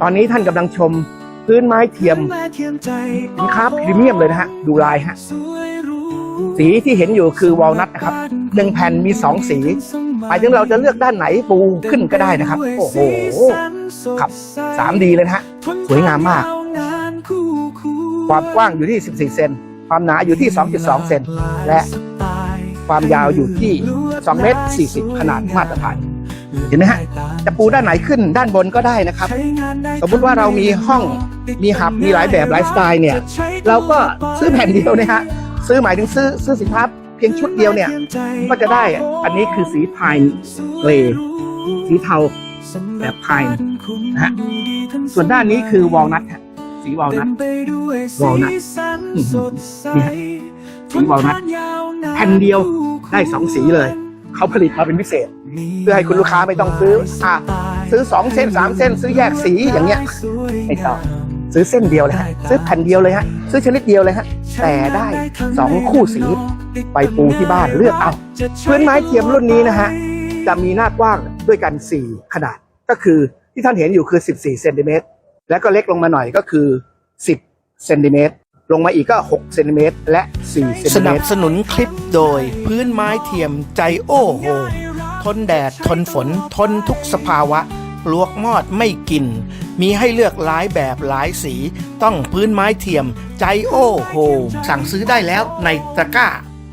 ตอนนี้ท่านกำลังชมพื้นไม้เทียมสินค้าพรีเมียมเลยนะฮะ ดูลายฮะ สีที่เห็นอยู่คือวอลนัทนะครับหนึ่งแผ่นมีสองสีหมายถึงเราจะเลือกด้านไหนปูขึ้นก็ได้นะครับ โอ้โหครับ 3D เลยนะฮะ สวยงามมาก ความกว้างอยู่ที่ 14 เซน ความหนาอยู่ที่ 2.2 เซน และความยาวอยู่ที่2เมตร40 ขนาดมาตรฐาน เห็นไหมฮะจะปูด้านไหนขึ้นด้านบนก็ได้นะครับ สมมุติว่าเรามีห้องมีหับมีหลายแบบหลายสไตล์เนี่ย เราก็ซื้อแผ่นเดียวเนะฮะซื้อหมายถึงซื้อซื้อสินค้าเพียงชุดเดียวเนี่ย ก็จะได้อันนี้คือสีพายเกรย์สีเทาแบบพายนะฮะส่วนด้านนี้คือวอลนัทฮะสีวอลนัทวอลนัทอื้อหือนี่ฮะสีวอลนัทแผ่นเดียวได้สองสีเลย เขาผลิตมาเป็นพิเศษ เพื่อให้คุณลูกค้าไม่ต้องซื้ออะซื้อสองเส้นสามเส้น ซื้อแยกสีอย่างเงี้ยไม่ต้องซื้อเส้นเดียวเลยฮะซื้อแผ่นเดียวเลยฮะซื้อชนิดเดียวเลยฮะแต่ได้สองคู่สีไปปูที่บ้านเลือกเอาพื้นไม้เทียมรุ่นนี้นะฮะจะมีหน้ากว้างด้วยกัน 4 ขนาดก็คือที่ท่านเห็นอยู่คือ 14เซนติเมตรแล้วก็เล็กลงมาหน่อยก็คือ 10เซนติเมตรลงมาอีกก็ 6เซนติเมตรและ4เซนสติเมนับตรสนุนคลิปโดยพื้นไม้เทียมใจโอ้โห ทนแดด ทนฝน ทนทุกสภาวะ ปลวกมอดไม่กิน มีให้เลือกหลายแบบหลายสี ต้องพื้นไม้เทียม ใจโอ้โห สั่งซื้อได้แล้วในตะกร้า